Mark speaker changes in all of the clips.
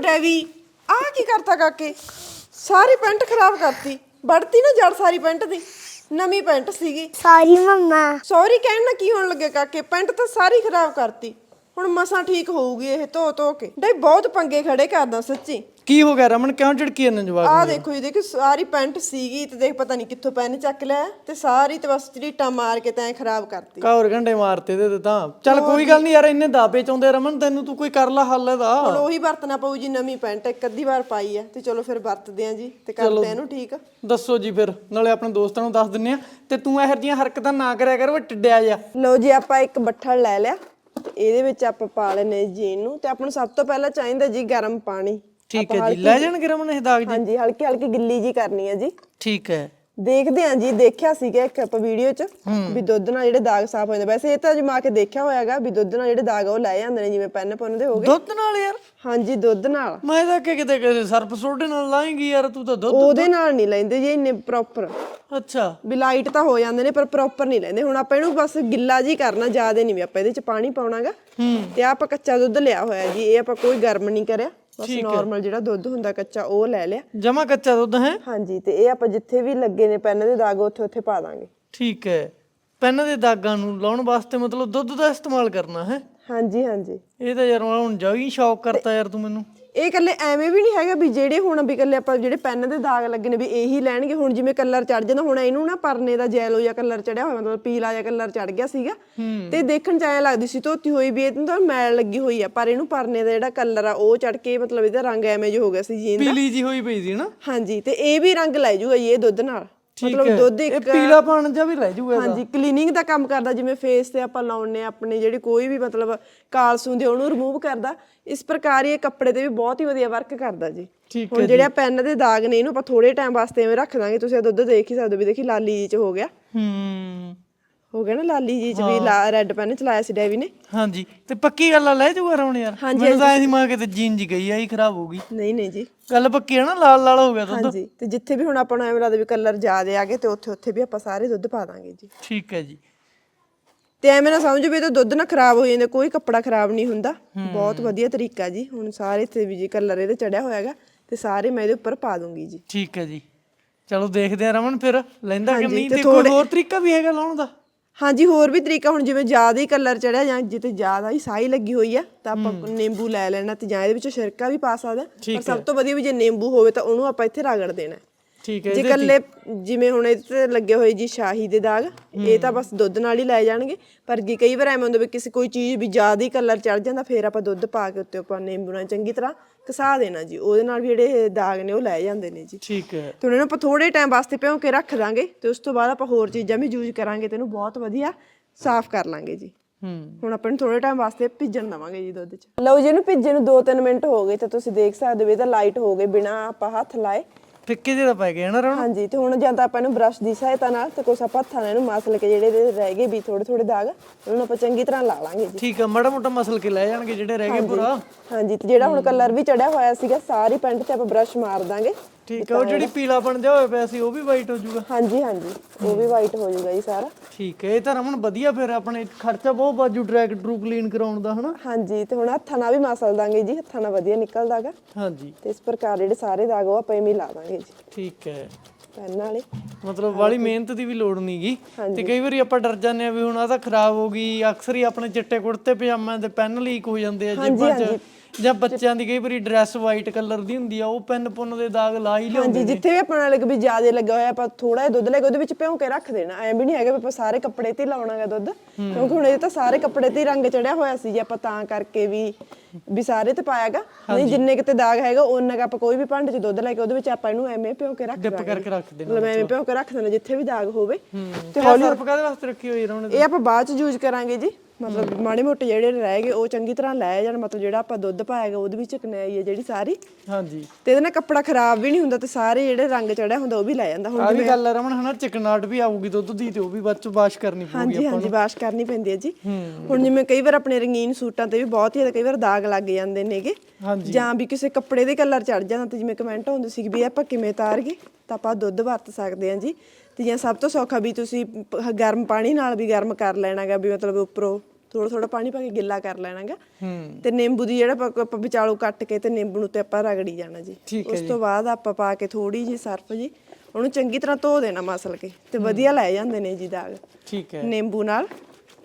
Speaker 1: ਡੈਵੀ ਆਹ ਕੀ ਕਰਤਾ ਕਾਕੇ? ਸਾਰੀ ਪੈਂਟ ਖਰਾਬ ਕਰਤੀ। ਵੜਤੀ ਨਾ ਜੜ ਸਾਰੀ ਪੈਂਟ ਦੀ। ਨਵੀਂ ਪੈਂਟ ਸੀਗੀ।
Speaker 2: ਸੌਰੀ ਮੰਮਾ।
Speaker 1: ਸੌਰੀ ਕਹਿਣ ਨਾਲ ਕੀ ਹੋਣ ਲੱਗੇ ਕਾਕੇ? ਪੈਂਟ ਤਾਂ ਸਾਰੀ ਖਰਾਬ ਕਰਤੀ। ਹੁਣ ਮਸਾਂ ਠੀਕ ਹੋਊਗੀ ਇਹ ਧੋ ਧੋ ਕੇ। ਡੈ ਬਹੁਤ ਪੰਗੇ ਖੜੇ ਕਰਦਾ ਸੱਚੀ।
Speaker 3: ਕੀ ਹੋ ਗਿਆ ਰਮਨ? ਕਿਉਂ ਝਿੜਕੀ ਇਹਨਾਂ ਜਵਾਬ
Speaker 1: ਆਹ ਦੇਖੋ ਇਹ ਦੇਖੋ ਸਾਰੀ ਪੈਂਟ ਸੀਗੀ ਤੇ ਦੇਖ ਪਤਾ ਨਹੀਂ ਕਿੱਥੋਂ ਪੈਨ ਚੱਕ ਲਿਆ ਤੇ ਸਾਰੀ ਤੇ ਬਸ ਝਰੀਟਾਂ ਮਾਰ ਕੇ ਤੈਂ ਖਰਾਬ ਕਰਤੀ।
Speaker 3: ਕਾਹਰ ਘੰਟੇ ਮਾਰਤੇ ਤੇ ਤਾਂ। ਚੱਲ ਕੋਈ ਗੱਲ ਨਹੀਂ ਯਾਰ ਇੰਨੇ ਦਾਬੇ ਚਾਉਂਦੇ ਰਮਨ ਤੈਨੂੰ ਤੂੰ ਕੋਈ ਕਰ ਲਾ ਹੱਲ
Speaker 1: ਹੁਣ
Speaker 3: ਇਹਦਾ
Speaker 1: ਉਹੀ ਵਰਤਣਾ ਪਊ ਜੀ ਨਵੀਂ ਪੈਂਟ ਇੱਕ ਅੱਧੀ ਵਾਰ ਪਾਈ ਆ ਤੇ ਚਲੋ ਫਿਰ ਵਰਤਦੇ ਆਂ ਜੀ ਤੇ ਕਰਦੇ ਆਂ ਇਹਨੂੰ ਠੀਕ।
Speaker 3: ਦੱਸੋ ਜੀ ਫਿਰ ਨਾਲੇ ਆਪਣੇ ਦੋਸਤਾਂ ਨੂੰ ਦੱਸ ਦਿੰਨੇ ਆ ਤੇ ਤੂੰ ਇਹੋ ਜਿਹੀਆਂ ਹਰਕਤਾਂ ਨਾ ਕਰਿਆ ਕਰ ਉਹ ਟਿੱਡਿਆ ਜਾ
Speaker 1: ਲਓ ਜੀ ਆਪਾਂ ਇੱਕ ਬੱਠਲ ਲੈ ਲਿਆ। ਤੇ ਇਹਦੇ ਵਿੱਚ ਆਪਾਂ ਪਾ ਲੈਨੇ ਜੀਨ ਨੂੰ ਤੇ ਆਪਾਂ ਨੂੰ ਸਭ ਤੋਂ ਪਹਿਲਾਂ ਚਾਹੀਦਾ ਜੀ ਗਰਮ ਪਾਣੀ।
Speaker 3: ਠੀਕ ਹੈ ਜੀ ਲੈ ਜਾਣਗੇ ਰਮਨ ਇਹ ਦਾਗ ਜੀ।
Speaker 1: ਹਾਂਜੀ ਹਲਕੀ ਹਲਕੀ ਗਿੱਲੀ ਜੀ ਕਰਨੀ ਹੈ ਜੀ।
Speaker 3: ਠੀਕ ਹੈ।
Speaker 1: ਦੇਖਦੇ ਆਂ ਜੀ ਦੇਖਿਆ ਸੀਗਾ ਇੱਕ ਆਪਾਂ ਵੀਡੀਓ 'ਚ ਵੀ ਦੁੱਧ ਨਾਲ ਜਿਹੜੇ ਦਾਗ ਸਾਫ਼ ਹੋ ਜਾਂਦੇ। ਵੈਸੇ ਇਹ ਤਾਂ ਜਮਾ ਕੇ ਦੇਖਿਆ ਹੋਇਆਗਾ ਵੀ ਦੁੱਧ ਨਾਲ ਜਿਹੜੇ ਦਾਗ ਆ ਉਹ ਲੈ ਜਾਂਦੇ ਨੇ ਜਿਵੇਂ ਪੈਨ ਪੁੰਨ ਦੇ ਹੋ ਗਏ।
Speaker 3: ਦੁੱਧ ਨਾਲ ਯਾਰ?
Speaker 1: ਹਾਂਜੀ ਦੁੱਧ ਨਾਲ।
Speaker 3: ਮੈਂ ਤਾਂ ਕਿ ਕਿਤੇ ਕਿਤੇ ਸਰਪ ਸੋਡੇ ਨਾਲ ਲਾਏਂਗੀ ਯਾਰ ਤੂੰ ਤਾਂ ਦੁੱਧ
Speaker 1: ਉਹਦੇ ਨਾਲ ਨਹੀਂ ਲੈਂਦੇ ਜੀ ਇੰਨੇ ਪ੍ਰੋਪਰ
Speaker 3: ਅੱਛਾ।
Speaker 1: ਵੀ ਲਾਈਟ ਤਾਂ ਹੋ ਜਾਂਦੇ ਨੇ ਪਰ ਪ੍ਰੋਪਰ ਨਹੀਂ ਲੈਂਦੇ। ਹੁਣ ਆਪਾਂ ਇਹਨੂੰ ਬਸ ਗਿੱਲਾ ਜੀ ਕਰਨਾ ਜ਼ਿਆਦਾ ਨਹੀਂ ਵੀ ਆਪਾਂ ਇਹਦੇ 'ਚ ਪਾਣੀ ਪਾਉਣਾਗਾ। ਤੇ ਆਹ ਆਪਾਂ ਕੱਚਾ ਦੁੱਧ ਲਿਆ ਹੋਇਆ ਜੀ ਇਹ ਆਪਾਂ ਕੋਈ ਗਰਮ ਨਹੀਂ ਕਰਿਆ। ਬਸ ਨਾਰਮਲ ਜਿਹੜਾ ਦੁੱਧ ਹੁੰਦਾ ਕੱਚਾ ਉਹ ਲੈ ਲਿਆ।
Speaker 3: ਜਮਾ ਕੱਚਾ ਦੁੱਧ ਹੈ?
Speaker 1: ਹਾਂਜੀ ਤੇ ਇਹ ਆਪਾਂ ਜਿੱਥੇ ਵੀ ਲੱਗੇ ਨੇ ਪੈਨ ਦੇ ਦਾਗ ਉੱਥੇ ਉੱਥੇ ਪਾ ਦਾਂਗੇ।
Speaker 3: ਠੀਕ ਹੈ। ਪੈਨ ਦੇ ਦਾਗਾਂ ਨੂੰ ਲਾਉਣ ਵਾਸਤੇ ਮਤਲਬ ਦੁੱਧ ਦਾ ਇਸਤੇਮਾਲ ਕਰਨਾ ਹੈ?
Speaker 1: ਹਾਂਜੀ ਹਾਂਜੀ।
Speaker 3: ਇਹ ਤਾਂ ਯਾਰ ਹੁਣ ਜਾਈ ਸ਼ੌਕ ਕਰਤਾ ਯਾਰ ਤੂੰ ਮੈਨੂੰ।
Speaker 1: ਇਹ ਇਕੱਲੇ ਐਵੇਂ ਵੀ ਨਹੀਂ ਹੈਗਾ ਵੀ ਜਿਹੜੇ ਹੁਣ ਵੀ ਇਕੱਲੇ ਆਪਾਂ ਜਿਹੜੇ ਪੈਨ ਦੇ ਦਾਗ ਲੱਗੇ ਨੇ ਵੀ ਇਹੀ ਲੈਣਗੇ। ਹੁਣ ਜਿਵੇਂ ਕਲਰ ਚੜ ਜਾਂਦਾ ਹੁਣ ਇਹਨੂੰ ਨਾ ਪਰਨੇ ਦਾ ਜੈਲੋ ਜਾਂ ਕਲਰ ਚੜਿਆ ਹੋਇਆ ਮਤਲਬ ਪੀਲਾ ਜਾਂ ਕਲਰ ਚੜ ਗਿਆ ਸੀਗਾ। ਤੇ ਦੇਖਣ ਚ ਐਂ ਲੱਗਦੀ ਸੀ ਧੋਤੀ ਹੋਈ ਵੀ ਇਹ ਤਾਂ ਮੈਲ ਲੱਗੀ ਹੋਈ ਆ ਪਰ ਇਹਨੂੰ ਪਰਨੇ ਦਾ ਜਿਹੜਾ ਕਲਰ ਆ ਉਹ ਚੜ ਕੇ ਮਤਲਬ ਇਹਦਾ ਰੰਗ ਐਵੇਂ ਜਿਹਾ ਹੋ ਗਿਆ ਸੀ ਜੀਨ ਦਾ
Speaker 3: ਪੀਲੀ ਜੀ ਹੋਈ ਪਈ ਸੀ ਨਾ।
Speaker 1: ਹਾਂਜੀ ਤੇ ਇਹ ਵੀ ਰੰਗ ਲੈ ਜੂਗਾ ਜੀ ਇਹ ਦੁੱਧ ਨਾਲ। ਮਤਲਬ ਦੁੱਧ ਇੱਕ
Speaker 3: ਪੀਲਾ ਪਾਣ ਜਾਂ ਵੀ ਲੈ ਜੂਗਾ ਇਹਦਾ।
Speaker 1: ਹਾਂਜੀ ਕਲੀਨਿੰਗ ਦਾ ਕੰਮ ਕਰਦਾ ਜਿਵੇਂ ਫੇਸ ਤੇ ਆਪਾਂ ਲਾਉਣੇ ਆਪਣੇ ਜਿਹੜੀ ਕੋਈ ਵੀ ਮਤਲਬ ਕਾਲਸ ਹੁੰਦੇ ਉਹਨੂੰ ਰਿਮੂਵ ਕਰਦਾ। ਇਸ ਪ੍ਰਕਾਰ ਹੀ ਇਹ ਕੱਪੜੇ ਤੇ ਵੀ ਬਹੁਤ ਹੀ ਵਧੀਆ ਵਰਕ ਕਰਦਾ ਜੀ।
Speaker 3: ਠੀਕ
Speaker 1: ਹੁਣ ਜਿਹੜੇ ਪੈਨ ਦੇ ਦਾਗ ਨੇ ਇਹਨੂੰ ਆਪਾਂ ਥੋੜੇ ਟਾਈਮ ਵਾਸਤੇ ਐਵੇਂ ਰੱਖ ਦਾਂਗੇ। ਤੁਸੀਂ ਇਹ ਦੁੱਧ ਦੇਖ ਹੀ ਸਕਦੇ ਹੋ ਵੀ ਦੇਖੀ ਲਾਲੀ ਚ ਹੋ ਗਿਆ।
Speaker 3: ਹੂੰ।
Speaker 1: ਹੋ ਗਿਆ ਨਾ ਲਾਲੀ ਜੀ ਚ ਵੀ ਰੈੱਡ ਪੈਨ ਚਲਾਇਆ ਸੀ ਡੈਵੀ ਨੇ।
Speaker 3: ਹਾਂਜੀ ਤੇ ਪੱਕੀ ਗੱਲ ਆ ਲੈ ਜੂਗਾ ਰਮਨ ਯਾਰ। ਮੈਨੂੰ ਤਾਂ ਐਸੀ ਮਾਂ ਕਿਤੇ ਜੀਨ ਜੀ ਗਈ ਆਈ ਖਰਾਬ ਹੋ ਗਈ।
Speaker 1: ਨਹੀਂ ਨਹੀਂ ਜੀ।
Speaker 3: ਗੱਲ ਪੱਕੀ ਹੈ ਨਾ ਲਾਲ ਲਾਲ ਹੋ ਗਿਆ ਦੁੱਧ।
Speaker 1: ਹਾਂਜੀ ਤੇ ਜਿੱਥੇ ਵੀ ਹੁਣ ਆਪਾਂ ਨੂੰ ਐਵੇਂ ਲੱਗਦਾ ਵੀ ਕਲਰ ਜ਼ਿਆਦੇ ਆ ਗਏ ਤੇ ਉੱਥੇ ਉੱਥੇ ਵੀ ਆਪਾਂ ਸਾਰੇ ਦੁੱਧ ਪਾ ਦਾਂਗੇ ਜੀ।
Speaker 3: ਠੀਕ ਹੈ ਜੀ।
Speaker 1: ਤੇ ਐਵੇਂ ਨਾ ਸਮਝੋ ਵੀ ਇਹ ਤਾਂ ਦੁੱਧ ਨਾ ਖਰਾਬ ਹੋ ਜਾਂਦਾ ਕੋਈ ਕੱਪੜਾ ਖਰਾਬ ਨਹੀਂ ਹੁੰਦਾ। ਬਹੁਤ ਵਧੀਆ ਤਰੀਕਾ ਜੀ। ਹੁਣ ਸਾਰੇ ਤੇ ਵੀ ਜੀ ਕਲਰ ਇਹਦੇ ਚੜਿਆ ਹੋਇਆਗਾ ਤੇ ਸਾਰੇ ਮੈਂ ਇਹਦੇ ਉੱਪਰ ਪਾ ਦੂੰਗੀ ਜੀ।
Speaker 3: ਠੀਕ ਹੈ ਜੀ। ਚਲੋ ਦੇਖਦੇ ਆ ਰਮਨ ਫਿਰ ਲੈਂਦਾ ਕਿ ਨਹੀਂ ਤੇ ਕੋਈ ਹੋਰ ਤਰੀਕਾ ਵੀ ਹੈਗਾ ਲਾਉਣ ਦਾ।
Speaker 1: ਹਾਂਜੀ ਹੋਰ ਵੀ ਤਰੀਕਾ ਹੁਣ ਜਿਵੇਂ ਜ਼ਿਆਦਾ ਹੀ ਕਲਰ ਚੜਿਆ ਜਾਂ ਜਿੱਤੇ ਜ਼ਿਆਦਾ ਹੀ ਸਾਈ ਲੱਗੀ ਹੋਈ ਆ ਤਾਂ ਆਪਾਂ ਨਿੰਬੂ ਲੈ ਲੈਣਾ ਤੇ ਜਾਂ ਇਹਦੇ ਵਿੱਚ ਸਿਰਕਾ ਵੀ ਪਾ ਸਕਦਾ। ਪਰ ਸਭ ਤੋਂ ਵਧੀਆ ਵੀ ਜੇ ਨਿੰਬੂ ਹੋਵੇ ਤਾਂ ਉਹਨੂੰ ਆਪਾਂ ਇੱਥੇ ਰਗੜ ਦੇਣਾ।
Speaker 3: ਠੀਕ ਹੈ
Speaker 1: ਜੇ ਕੱਲੇ ਜਿਵੇਂ ਹੁਣ ਇਹਦੇ ਤੇ ਲੱਗੇ ਹੋਏ ਜੀ ਸ਼ਾਹੀ ਦੇ ਦਾਗ ਇਹ ਤਾਂ ਬਸ ਦੁੱਧ ਨਾਲ ਹੀ ਲੈ ਜਾਣਗੇ। ਪਰ ਜੇ ਕਈ ਵਾਰ ਐਵੇਂ ਹੁੰਦਾ ਵੀ ਕਿਸੇ ਕੋਈ ਚੀਜ਼ ਵੀ ਜ਼ਿਆਦਾ ਹੀ ਕਲਰ ਚੜ ਜਾਂਦਾ ਫਿਰ ਆਪਾਂ ਦੁੱਧ ਪਾ ਕੇ ਉੱਤੇ ਆਪਾਂ ਨਿੰਬੂ ਨਾਲ ਚੰਗੀ ਤਰ੍ਹਾਂ ਘਸਾ ਦੇਣਾ ਜੀ। ਉਹਦੇ ਨਾਲ ਵੀ ਜਿਹੜੇ ਦਾਗ ਨੇ ਉਹ ਲੈ ਜਾਂਦੇ ਨੇ ਜੀ।
Speaker 3: ਠੀਕ ਹੈ।
Speaker 1: ਤੇ ਉਹਨਾਂ ਨੂੰ ਆਪਾਂ ਥੋੜੇ ਟਾਈਮ ਵਾਸਤੇ ਭਿਉਂ ਕੇ ਰੱਖ ਦਾਂਗੇ ਤੇ ਉਸ ਤੋਂ ਬਾਅਦ ਆਪਾਂ ਹੋਰ ਚੀਜ਼ਾਂ ਵੀ ਯੂਜ਼ ਕਰਾਂਗੇ ਤੇ ਇਹਨੂੰ ਬਹੁਤ ਵਧੀਆ ਸਾਫ਼ ਕਰ ਲਾਂਗੇ ਜੀ।
Speaker 3: ਹੂੰ।
Speaker 1: ਹੁਣ ਆਪਾਂ ਨੂੰ ਥੋੜੇ ਟਾਈਮ ਵਾਸਤੇ ਭਿੱਜਣ ਦਵਾਂਗੇ ਜੀ ਦੁੱਧ 'ਚ। ਲਓ ਜੀ ਇਹਨੂੰ ਭਿੱਜੇ ਨੂੰ 2-3 ਮਿੰਟ ਹੋ ਗਏ ਤੇ ਤੁਸੀਂ ਦੇਖ ਸਕਦੇ ਹੋ ਇਹ ਤਾਂ ਲਾਈਟ ਹੋ ਗਏ ਬਿਨਾ ਆਪਾਂ ਹੱਥ ਲਾਏ।
Speaker 3: ਫਿੱਕੇ ਜਿਹੇ ਦਾ ਪੈ ਗਿਆ ਨਾ ਰਮਨ?
Speaker 1: ਹਾਂਜੀ ਤੇ ਹੁਣ ਜਾਂ ਤਾਂ ਆਪਾਂ ਇਹਨੂੰ ਬ੍ਰਸ਼ ਦੀ ਸਹਾਇਤਾ ਨਾਲ ਤੇ ਕੁਛ ਆਪਾਂ ਹੱਥਾਂ ਨਾਲ ਇਹਨੂੰ ਮਸਲ ਕੇ ਜਿਹੜੇ ਇਹਦੇ ਰਹਿ ਗਏ ਵੀ ਥੋੜੇ ਥੋੜੇ ਦਾਗ ਉਹਨੂੰ ਆਪਾਂ ਚੰਗੀ ਤਰ੍ਹਾਂ ਲਾ ਲਾਂਗੇ ਜੀ।
Speaker 3: ਠੀਕ ਆ ਮਾੜਾ ਮੋਟਾ ਮਸਲ ਕੇ ਲੈ ਜਾਣਗੇ ਜਿਹੜੇ ਰਹਿ ਗਏ ਪੂਰਾ।
Speaker 1: ਹਾਂਜੀ ਤੇ ਜਿਹੜਾ ਹੁਣ ਕਲਰ ਵੀ ਚੜਿਆ ਹੋਇਆ ਸੀਗਾ ਸਾਰੀ ਪੈਂਟ ਤੇ ਆਪਾਂ ਬ੍ਰਸ਼ ਮਾਰ ਦਾਂਗੇ।
Speaker 3: ਠੀਕ ਆ ਉਹ ਜਿਹੜੀ ਪੀਲਾਪਣ ਜਿਹਾ ਹੋਇਆ ਪਿਆ ਸੀ ਉਹ ਵੀ ਵਾਈਟ ਹੋ ਜਾਊਗਾ।
Speaker 1: ਹਾਂਜੀ ਹਾਂਜੀ ਉਹ ਵੀ ਵਾਈਟ ਹੋ ਜਾਊਗਾ ਜੀ ਸਾਰਾ।
Speaker 3: ਠੀਕ ਹੈ ਇਹ ਤਾਂ ਰਮਨ ਵਧੀਆ ਫਿਰ ਆਪਣੇ ਖਰਚਾ ਬਹੁਤ ਬਾਜੂ ਟਰੈਕ ਟਰੂ ਕਲੀਨ ਕਰਾਉਣ ਦਾ ਹਨਾ?
Speaker 1: ਹਾਂਜੀ ਤੇ ਹੁਣ ਹੱਥਾਂ ਨਾਲ ਵੀ ਮਸਲ ਦਾਂਗੇ ਜੀ ਹੱਥਾਂ ਨਾਲ ਵਧੀਆ ਨਿਕਲਦਾਗਾ।
Speaker 3: ਹਾਂਜੀ।
Speaker 1: ਤੇ ਇਸ ਪ੍ਰਕਾਰ ਜਿਹੜੇ ਸਾਰੇ ਦਾਗ ਉਹ ਆਪਾਂ ਇਵੇਂ ਹੀ ਲਾ ਦਾਂਗੇ ਜੀ।
Speaker 3: ਠੀਕ ਹੈ।
Speaker 1: ਪੈਨ ਵਾਲੇ।
Speaker 3: ਮਤਲਬ ਵਾਲੀ ਮਿਹਨਤ ਦੀ ਵੀ ਲੋੜ ਨਹੀਂਗੀ ਤੇ ਕਈ ਵਾਰੀ ਆਪਾਂ ਡਰ ਜਾਂਦੇ ਆ ਵੀ ਹੁਣ ਆ ਤਾਂ ਖਰਾਬ ਹੋ ਗਈ ਅਕਸਰ ਹੀ ਆਪਣੇ ਚਿੱਟੇ ਕੁੜਤੇ ਪਜਾਮਿਆਂ ਦੇ ਪੈਨ ਲੀਕ ਹੋ ਜਾਂਦੇ ਆ ਜੇਬਾਂ 'ਚ। ਜਾਂ ਬੱਚਿਆਂ ਦੀ ਕਈ ਵਾਰੀ ਡਰੈਸ ਵਾਈਟ ਕਲਰ ਦੀ ਹੁੰਦੀ ਆ ਉਹ ਪੈਨ ਪੁੰਨ ਦੇ ਦਾਗ ਲਾ ਹੀ ਲਿਆਉਂਦੇ
Speaker 1: ਹਾਂਜੀ ਜਿੱਥੇ ਵੀ ਆਪਣਾ ਲੱਗ ਵੀ ਜ਼ਿਆਦਾ ਲੱਗਾ ਹੋਇਆ ਆਪਾਂ ਥੋੜਾ ਜਿਹਾ ਦੁੱਧ ਲੈ ਕੇ ਉਹਦੇ ਵਿੱਚ ਭਿਉਂ ਕੇ ਰੱਖ ਦੇਣਾ। ਐਂ ਵੀ ਨਹੀਂ ਹੈਗਾ ਵੀ ਆਪਾਂ ਸਾਰੇ ਕੱਪੜੇ ਤੇ ਹੀ ਲਾਉਣਾਗਾ ਦੁੱਧ। ਕਿਉਂਕਿ ਹੁਣ ਇਹ ਤਾਂ ਸਾਰੇ ਕੱਪੜੇ ਤੇ ਹੀ ਰੰਗ ਚੜਿਆ ਹੋਇਆ ਸੀ ਜੇ ਆਪਾਂ ਤਾਂ ਕਰਕੇ ਵੀ ਵੀ ਸਾਰੇ ਤੇ ਪਾਇਆਗਾ। ਨਹੀਂ ਜਿੰਨੇ ਕਿਤੇ ਦਾਗ ਹੈਗਾ ਉਹਨਾਂ ਕ ਆਪਾਂ ਕੋਈ ਵੀ ਭਾਂਡੇ 'ਚ ਦੁੱਧ ਲੈ ਕੇ ਉਹਦੇ ਵਿੱਚ ਆਪਾਂ ਇਹਨੂੰ ਐਵੇਂ ਭਿਉਂ ਕੇ ਰੱਖ
Speaker 3: ਡਿਪ
Speaker 1: ਦਾਂਗੇ।
Speaker 3: ਕਰਕੇ ਰੱਖ ਦੇਣਾ
Speaker 1: ਮਤਲਬ ਐਵੇਂ ਭਿਉਂ ਕੇ ਰੱਖ ਦੇਣਾ ਜਿੱਥੇ ਵੀ ਦਾਗ ਹੋਵੇ।
Speaker 3: ਤੇ ਹੌਲੀ ਸਰਪ ਕਾਦੇ ਵਾਸਤੇ ਰੱਖੀ ਹੋਈ ਰਮਨ
Speaker 1: ਇਹ ਆਪਾਂ ਬਾਅਦ ਚ ਯੂਜ਼ ਕਰਾਂਗੇ ਜੀ। ਮਤਲਬ ਮਾੜੇ ਮੋਟੇ ਜਿਹੜੇ ਰਹਿ ਗਏ ਉਹ ਚੰਗੀ ਤਰ੍ਹਾਂ ਲੈ ਜਾਣ ਮਤਲਬ ਜਿਹੜਾ ਆਪਾਂ ਦੁੱਧ ਪਾਇਆਗਾ ਉਹਦੇ ਵਿੱਚ ਕਨਾਈ ਹੈ ਜਿਹੜੀ ਸਾਰੀ।
Speaker 3: ਹਾਂਜੀ।
Speaker 1: ਤੇ ਇਹਦੇ ਨਾਲ ਕੱਪੜਾ ਖਰਾਬ ਵੀ ਨਹੀਂ ਹੁੰਦਾ ਤੇ ਸਾਰੇ ਜਿਹੜੇ ਰੰਗ ਚੜਿਆ ਹੁੰਦਾ ਉਹ ਵੀ ਲੈ ਜਾਂਦਾ। ਹੁਣ
Speaker 3: ਆ ਵੀ ਗੱਲ ਆ ਰਮਨ ਹਨਾ ਚਿਕਨਾਟ ਵੀ ਆਊਗੀ ਦੁੱਧ ਦੀ ਤੇ ਉਹ ਵੀ ਬਾਅਦ ਚ ਵਾਸ਼ ਕਰਨੀ ਪਊਗੀ
Speaker 1: ਹਾਂਜੀ ਹਾਂਜੀ ਵਾਸ਼ ਕਰਨੀ ਪੈਂਦੀ ਹੈ ਜੀ। ਹੁਣ ਜਿਵੇਂ ਕਈ ਵਾਰ ਆਪਣੇ ਰੰਗੀਨ ਸੂਟਾਂ ਤੇ ਵੀ ਬਹੁਤ ਹੀ ਕਈ ਵਾਰ ਦਾਗ ਲੱਗ ਜਾਂਦੇ ਨੇਗੇ।
Speaker 3: ਹਾਂਜੀ।
Speaker 1: ਜਾਂ ਵੀ ਕਿਸੇ ਕੱਪੜੇ ਦੇ ਕਲਰ ਚੜ ਜਾਂਦਾ ਤੇ ਜਿਵੇਂ ਕਮੈਂਟ ਹੁੰਦੇ ਸੀ ਵੀ ਆਪਾਂ ਕਿਵੇਂ ਤਾਰਗੇ ਤਾਂ ਆਪਾਂ ਦੁੱਧ ਵਰਤ ਸਕਦੇ ਹਾਂ ਜੀ। ਤੇ ਜਾਂ ਸਭ ਤੋਂ ਸੌਖਾ ਵੀ ਤੁਸੀਂ ਪ- ਗਰਮ ਪਾਣੀ ਨਾਲ ਵੀ ਗਰਮ ਕਰ ਲੈਣਾਗਾ ਵੀ ਮਤਲਬ ਉੱਪਰੋਂ ਥੋੜਾ ਥੋੜਾ ਪਾਣੀ ਪਾ ਕੇ ਗਿੱਲਾ ਕਰ ਲੈਣਾਗਾ।
Speaker 3: ਹੂੰ।
Speaker 1: ਤੇ ਨਿੰਬੂ ਦੀ ਜਿਹੜਾ ਆਪਾਂ ਆਪਾਂ ਵਿਚਾਲੂ ਕੱਟ ਕੇ ਤੇ ਨਿੰਬੂ ਨੂੰ ਤੇ ਆਪਾਂ ਰਗੜੀ ਜਾਣਾ ਜੀ।
Speaker 3: ਠੀਕ ਹੈ
Speaker 1: ਉਸ ਤੋਂ ਬਾਅਦ ਆਪਾਂ ਪਾ ਕੇ ਥੋੜੀ ਜੀ ਸਰਫ ਜੀ ਉਹਨੂੰ ਚੰਗੀ ਤਰ੍ਹਾਂ ਧੋ ਦੇਣਾ ਮਸਲ ਕੇ ਤੇ ਵਧੀਆ ਲੈ ਜਾਂਦੇ ਨੇ ਜੀ ਦਾਗ।
Speaker 3: ਠੀਕ ਹੈ।
Speaker 1: ਨਿੰਬੂ ਨਾਲ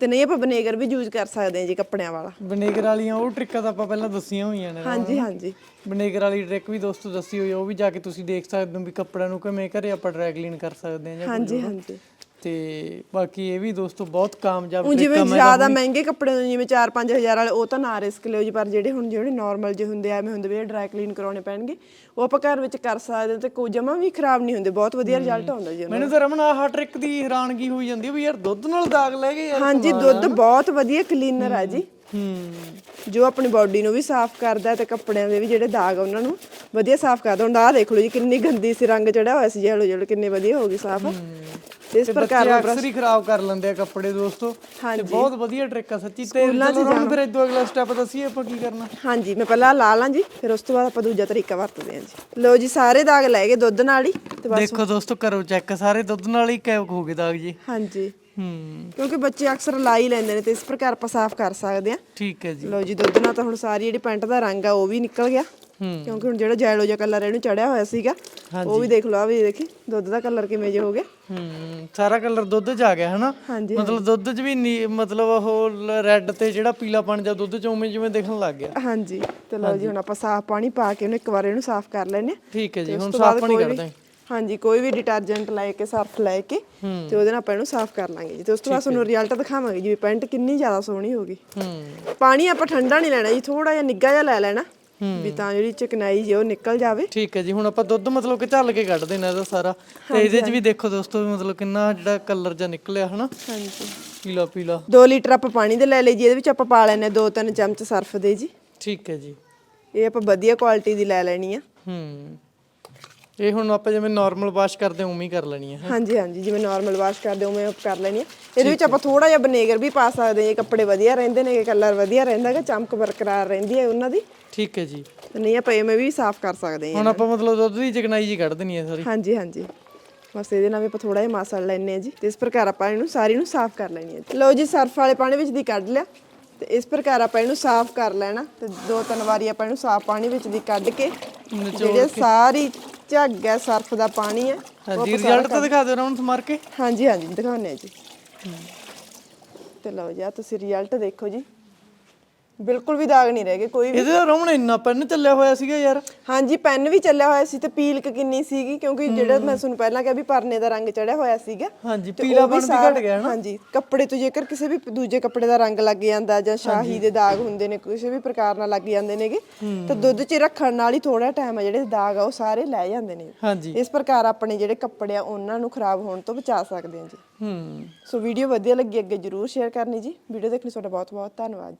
Speaker 1: ਤੇ ਨਹੀਂ ਆਪਾਂ ਵਿਨੇਗਰ ਵੀ ਯੂਜ਼ ਕਰ ਸਕਦੇ ਹਾਂ ਜੀ ਕੱਪੜਿਆਂ ਵਾਲਾ।
Speaker 3: ਵਿਨੇਗਰ ਵਾਲੀਆਂ ਉਹ ਟ੍ਰਿਕਾਂ ਤਾਂ ਆਪਾਂ ਪਹਿਲਾਂ ਦੱਸੀਆਂ ਹੋਈਆਂ ਨੇ।
Speaker 1: ਹਾਂਜੀ ਹਾਂਜੀ।
Speaker 3: ਵਿਨੇਗਰ ਵਾਲੀ ਟ੍ਰਿਕ ਵੀ ਦੋਸਤੋ ਦੱਸੀ ਹੋਈ ਆ, ਉਹ ਵੀ ਜਾ ਕੇ ਤੁਸੀਂ ਦੇਖ ਸਕਦੇ ਹੋ ਵੀ ਕੱਪੜਿਆਂ ਨੂੰ ਕਿਵੇਂ ਘਰੇ ਆਪਾਂ ਡਰਾਈ ਕਲੀਨ ਕਰ ਸਕਦੇ ਹਾਂ ਜਾਂ
Speaker 1: ਹਾਂਜੀ ਹਾਂਜੀ।
Speaker 3: ਤੇ ਬਾਕੀ ਇਹ ਵੀ ਦੋਸਤੋ ਬਹੁਤ ਕਾਮਯਾਬ
Speaker 1: ਉਹ ਜਿਵੇਂ ਜ਼ਿਆਦਾ ਮਹਿੰਗੇ ਕੱਪੜੇ ਹੁੰਦੇ ਜਿਵੇਂ 4-5000 ਵਾਲੇ ਉਹ ਤਾਂ ਨਾ ਰਿਸਕ ਲਿਓ ਜੀ ਪਰ ਜਿਹੜੇ ਹੁਣ ਜਿਹੜੇ ਨਾਰਮਲ ਜਿਹੇ ਹੁੰਦੇ ਆ ਐਵੇਂ ਹੁੰਦੇ ਵੀ ਡਰਾਈ ਕਲੀਨ ਕਰਾਉਣੇ ਪੈਣਗੇ ਉਹ ਆਪਾਂ ਘਰ ਵਿੱਚ ਕਰ ਸਕਦੇ ਤੇ ਕੋਈ ਜਮਾ ਵੀ ਖਰਾਬ ਨਹੀਂ ਹੁੰਦੇ ਬਹੁਤ ਵਧੀਆ ਰਿਜ਼ਲਟ ਆਉਂਦਾ ਜੀ
Speaker 3: ਮੈਨੂੰ ਤਾਂ ਰਮਨ ਆਹ ਟ੍ਰਿਕ ਦੀ ਹੈਰਾਨਗੀ ਹੋਈ ਜਾਂਦੀ ਵੀ ਯਾਰ ਦੁੱਧ ਨਾਲ ਦਾਗ ਲੈ ਗਏ ਯਾਰ
Speaker 1: ਹਾਂਜੀ ਦੁੱਧ ਬਹੁਤ ਵਧੀਆ ਕਲੀਨਰ ਆ ਜੀ।
Speaker 3: ਹੂੰ
Speaker 1: ਜੋ ਆਪਣੀ ਬਾਡੀ ਨੂੰ ਵੀ ਸਾਫ਼ ਕਰਦਾ ਤੇ ਕੱਪੜਿਆਂ ਦੇ ਵੀ ਜਿਹੜੇ ਦਾਗ ਉਹਨਾਂ ਨੂੰ ਵਧੀਆ ਸਾਫ਼ ਕਰਦਾ। ਹੁਣ ਆਹ ਦੇਖ ਲਓ ਜੀ ਕਿੰਨੀ ਗੰਦੀ ਸੀ ਰੰਗ ਚੜਿਆ ਹੋਇਆ ਸੀ ਜਿਹੋ ਜਿਹੋ ਕਿੰਨੇ ਵਧੀਆ ਹੋ ਗਈ ਸਾਫ਼। ਇਸ ਪ੍ਰਕਾਰ
Speaker 3: ਬੱਚੇ ਅਕਸਰ ਹੀ ਖਰਾਬ ਕਰ ਲੈਂਦੇ ਆ ਕੱਪੜੇ ਦੋਸਤੋ। ਤੇ ਬਹੁਤ ਵਧੀਆ ਟ੍ਰਿਕ ਆ ਸੱਚੀ। ਤੇ ਚਲੋ ਰਮਨ ਫਿਰ ਇਦੋਂ ਅਗਲਾ ਸਟੈਪ ਦੱਸੀਏ ਆਪਾਂ ਕੀ ਕਰਨਾ।
Speaker 1: ਹਾਂਜੀ ਮੈਂ ਪਹਿਲਾਂ ਲਾ ਲਾਂ ਜੀ ਫਿਰ ਉਸ ਤੋਂ ਬਾਅਦ ਆਪਾਂ ਦੂਜਾ ਤਰੀਕਾ ਵਰਤਦੇ ਹਾਂ ਜੀ। ਲਓ ਜੀ ਸਾਰੇ ਦਾਗ ਲੈ ਗਏ ਦੁੱਧ ਨਾਲ ਹੀ ਤੇ ਬਸ
Speaker 3: ਦੇਖੋ ਦੋਸਤੋ ਕਰੋ ਚੈੱਕ ਸਾਰੇ ਦੁੱਧ ਨਾਲ ਹੀ ਕੈਵ ਹੋ ਗਏ ਦਾਗ ਜੀ।
Speaker 1: ਹਾਂਜੀ।
Speaker 3: ਹੂੰ।
Speaker 1: ਕਿਉਂਕਿ ਬੱਚੇ ਅਕਸਰ ਲਾ ਹੀ ਲੈਂਦੇ ਨੇ ਤੇ ਇਸ ਪ੍ਰਕਾਰ ਆਪਾਂ ਸਾਫ਼ ਕਰ ਸਕਦੇ ਹਾਂ
Speaker 3: ਠੀਕ ਹੈ ਜੀ।
Speaker 1: ਲਓ ਜੀ ਦੁੱਧ ਨਾਲ ਤਾਂ ਹੁਣ ਸਾਰੀ ਜਿਹੜੀ ਪੈਂਟ ਦਾ ਰੰਗ ਆ ਉਹ ਵੀ ਨਿਕਲ ਗਿਆ। ਕਿਉਂਕਿ ਹੁਣ ਜਿਹੜਾ ਜੈਲੋ ਜਿਹਾ ਕਲਰ ਇਹਨੂੰ ਚੜਿਆ ਹੋਇਆ ਸੀਗਾ ਉਹ ਵੀ ਦੇਖ ਲਓ ਆ ਵੀ ਦੇਖੀ ਦੁੱਧ ਦਾ ਕਲਰ ਕਿਵੇਂ ਜਿਹਾ ਹੋ ਗਿਆ।
Speaker 3: ਹੂੰ ਸਾਰਾ ਕਲਰ ਦੁੱਧ 'ਚ ਆ ਗਿਆ ਹਨਾ? ਮਤਲਬ ਦੁੱਧ 'ਚ ਵੀ ਨੀ- ਮਤਲਬ ਉਹ ਰੈੱਡ ਤੇ ਜਿਹੜਾ ਪੀਲਾਪਣ ਜਾਂ ਦੁੱਧ 'ਚ ਉਵੇਂ ਜਿਵੇਂ ਦਿਖਣ ਲੱਗ ਗਿਆ।
Speaker 1: ਹਾਂਜੀ ਤੇ ਲਓ ਜੀ ਹੁਣ ਆਪਾਂ ਸਾਫ਼ ਪਾਣੀ ਪਾ ਕੇ ਉਹਨੂੰ ਇੱਕ ਵਾਰ ਇਹਨੂੰ ਸਾਫ਼ ਕਰ ਲੈਣੇ ਆ
Speaker 3: ਠੀਕ ਹੈ ਜੀ ਹੁਣ ਸਾਫ਼ ਪਾਣੀ ਕਰਦੇ ਹਾਂ।
Speaker 1: ਹਾਂਜੀ ਕੋਈ ਵੀ ਡਿਟਰਜੈਂਟ ਲੈ ਕੇ ਸਰਫ ਲੈ ਕੇ ਤੇ ਉਹਦੇ ਨਾਲ ਆਪਾਂ ਇਹਨੂੰ ਸਾਫ਼ ਕਰ ਲਾਂਗੇ ਜੀ। ਤੇ ਉਸ ਤੋਂ ਬਾਅਦ ਤੁਹਾਨੂੰ ਰਿਜ਼ਲਟ ਦਿਖਾਵਾਂਗੇ ਜੀ ਵੀ ਪੈਂਟ ਕਿੰਨੀ ਜ਼ਿਆਦਾ ਸੋਹਣੀ ਹੋ ਗਈ।
Speaker 3: ਹੂੰ।
Speaker 1: ਪਾਣੀ ਆਪਾਂ ਠੰਡਾ ਨਹੀਂ ਲੈਣਾ ਜੀ ਥੋੜਾ ਜਿਹਾ ਨਿੱਗਾ ਜਿਹਾ ਲੈ ਲੈਣਾ। ਵੀ ਤਾਂ ਜਿਹੜੀ ਚਿਕਨਾਈ ਜੀ ਉਹ ਨਿਕਲ ਜਾਵੇ।
Speaker 3: ਠੀਕ ਹੈ ਜੀ ਹੁਣ ਆਪਾਂ ਦੁੱਧ ਮਤਲਬ ਕਿ ਝੱਲ ਕੇ ਕੱਢ ਦੇਣਾ ਇਹਦਾ ਸਾਰਾ। ਤੇ ਇਹਦੇ 'ਚ ਵੀ ਦੇਖੋ ਦੋਸਤੋ ਵੀ ਮਤਲਬ ਕਿੰਨਾ ਜਿਹੜਾ ਕਲਰ ਜਾਂ ਨਿਕਲਿਆ ਹਨਾ?
Speaker 1: ਹਾਂਜੀ।
Speaker 3: ਪੀਲਾ ਪੀਲਾ।
Speaker 1: 2 ਲੀਟਰ ਆਪਾਂ ਪਾਣੀ ਦੇ ਲੈ ਲਈ ਜੀ ਇਹਦੇ ਵਿੱਚ ਆਪਾਂ ਪਾ ਲੈਣੇ 2-3 ਚਮਚ ਸਰਫ ਦੇ ਜੀ।
Speaker 3: ਠੀਕ ਹੈ ਜੀ।
Speaker 1: ਇਹ ਆਪਾਂ ਵਧੀਆ ਕੁਆਲਿਟੀ ਦੀ ਲੈ ਲੈਣੀ ਆ।
Speaker 3: ਹੂੰ। ਇਹ ਹੁਣ ਆਪਾਂ ਜਿਵੇਂ ਨਾਰਮਲ ਵਾਸ਼ ਕਰਦੇ ਹਾਂ ਉਵੇਂ ਹੀ ਕਰ ਲੈਣੀ ਹੈ।
Speaker 1: ਹਾਂਜੀ ਹਾਂਜੀ ਜਿਵੇਂ ਨਾਰਮਲ ਵਾਸ਼ ਕਰਦੇ ਉਵੇਂ ਆਪਾਂ ਕਰ ਲੈਣੀ ਆ। ਇਹਦੇ ਵਿੱਚ ਆਪਾਂ ਥੋੜਾ ਜਿਹਾ ਵਿਨੇਗਰ ਵੀ ਪਾ ਸਕਦੇ ਹਾਂ ਇਹ ਕੱਪੜੇ ਵਧੀਆ ਰਹਿੰਦੇ ਨੇ ਕਲਰ ਵਧੀਆ ਰਹਿੰਦਾ ਹੈਗਾ ਚਮਕ ਬਰਕਰਾਰ ਰਹਿੰਦੀ ਹੈ ਉਹਨਾਂ ਦੀ।
Speaker 3: ਠੀਕ ਹੈ ਜੀ।
Speaker 1: ਨਹੀਂ ਆਪਾਂ ਐਵੇਂ ਵੀ ਸਾਫ਼ ਕਰ ਸਕਦੇ ਹਾਂ।
Speaker 3: ਹੁਣ ਆਪਾਂ ਮਤਲਬ ਦੁੱਧ ਦੀ ਚਿਕਨਾਈ ਜੀ ਕੱਢ ਦੇਣੀ ਹੈ ਸਾਰੀ।
Speaker 1: ਹਾਂਜੀ ਹਾਂਜੀ। ਬਸ ਇਹਦੇ ਨਾਲ ਵੀ ਆਪਾਂ ਥੋੜਾ ਜਿਹਾ ਮਸਲ ਲੈਣੇ ਆ ਜੀ ਤੇ ਇਸ ਪ੍ਰਕਾਰ ਆਪਾਂ ਇਹਨੂੰ ਸਾਰੀ ਨੂੰ ਸਾਫ਼ ਕਰ ਲੈਣੀ ਹੈ। ਲਓ ਜੀ ਸਰਫ ਵਾਲੇ ਪਾਣੀ ਵਿੱਚ ਦੀ ਕੱਢ ਲਿਆ। ਤੇ ਇਸ ਪ੍ਰਕਾਰ ਆਪਾਂ ਇਹਨੂੰ ਸਾਫ਼ ਕਰ ਲੈਣਾ। ਤੇ ਦੋ ਤਿੰਨ ਵਾਰੀ ਆਪਾਂ ਇਹਨੂੰ ਸਾਫ਼ ਪਾਣੀ ਵਿੱਚ ਦੀ ਕੱਢ ਕੇ ਜਿਹੜੇ ਸਾਰੀ ਝੱਗ ਹੈ ਸਰਫ ਦਾ ਪਾਣੀ ਹੈ
Speaker 3: ਹਾਂਜੀ ਰਿਜ਼ਲਟ ਤਾਂ ਦਿਖਾ ਦਿਓ ਰਾਉਣ ਸਮਾਰ ਕੇ।
Speaker 1: ਹਾਂਜੀ ਹਾਂਜੀ ਦਿਖਾਉਂਦੇ ਆ ਜੀ। ਤੇ ਲਓ ਜੀ ਆਹ ਤੁਸੀਂ ਰਿਜ਼ਲਟ ਦੇਖੋ ਜੀ। ਬਿਲਕੁਲ ਵੀ ਦਾਗ ਨਹੀਂ ਰਹਿ ਗਏ ਕੋਈ ਵੀ
Speaker 3: ਇਹਦੇ ਦਾ ਰਮਣ ਇੰਨਾ ਪੈਨ ਚੱਲਿਆ ਹੋਇਆ ਸੀਗਾ ਯਾਰ।
Speaker 1: ਹਾਂਜੀ ਪੈਨ ਵੀ ਚੱਲਿਆ ਹੋਇਆ ਸੀ ਤੇ ਪੀਲਕ ਕਿੰਨੀ ਸੀਗੀ ਕਿਉਂਕਿ ਜਿਹੜਾ ਮੈਂ ਤੁਹਾਨੂੰ ਪਹਿਲਾਂ ਕਿਹਾ ਵੀ ਪਰਨੇ ਦਾ ਰੰਗ ਚੜਿਆ ਹੋਇਆ ਸੀਗਾ
Speaker 3: ਹਾਂਜੀ
Speaker 1: ਤੇ ਉਹ
Speaker 3: ਪੀਲਾਪਣ ਵੀ
Speaker 1: ਸਾਰਾ-
Speaker 3: ਘਟ ਗਿਆ ਨਾ।
Speaker 1: ਹਾਂਜੀ ਕੱਪੜੇ ਤੋਂ ਜੇਕਰ ਕਿਸੇ ਵੀ ਦੂਜੇ ਕੱਪੜੇ ਦਾ ਰੰਗ ਲੱਗ ਜਾਂਦਾ ਜਾਂ ਸ਼ਾਹੀ ਦੇ ਦਾਗ ਹੁੰਦੇ ਨੇ ਕਿਸੇ ਵੀ ਪ੍ਰਕਾਰ ਨਾਲ ਲੱਗ ਜਾਂਦੇ ਨੇਗੇ ਤਾਂ ਦੁੱਧ 'ਚ ਰੱਖਣ ਨਾਲ ਹੀ ਥੋੜਾ ਟਾਈਮ ਆ ਜਿਹੜੇ ਦਾਗ ਆ ਉਹ ਸਾਰੇ ਲੈ ਜਾਂਦੇ ਨੇ।
Speaker 3: ਹਾਂਜੀ।
Speaker 1: ਇਸ ਪ੍ਰਕਾਰ ਆਪਣੇ ਜਿਹੜੇ ਕੱਪੜੇ ਆ ਉਹਨਾਂ ਨੂੰ ਖਰਾਬ ਹੋਣ ਤੋਂ ਬਚਾ ਸਕਦੇ ਹਾਂ ਜੀ।
Speaker 3: ਹੂੰ।
Speaker 1: ਸੋ ਵੀਡੀਓ ਵਧੀਆ ਲੱਗੀ ਅੱਗੇ ਜਰੂਰ ਸ਼ੇਅਰ ਕਰਨੀ ਜੀ। ਵੀਡੀਓ ਦੇਖਣ ਲਈ ਤੁਹਾਡਾ ਬਹੁਤ ਬਹੁਤ ਧੰਨਵਾਦ।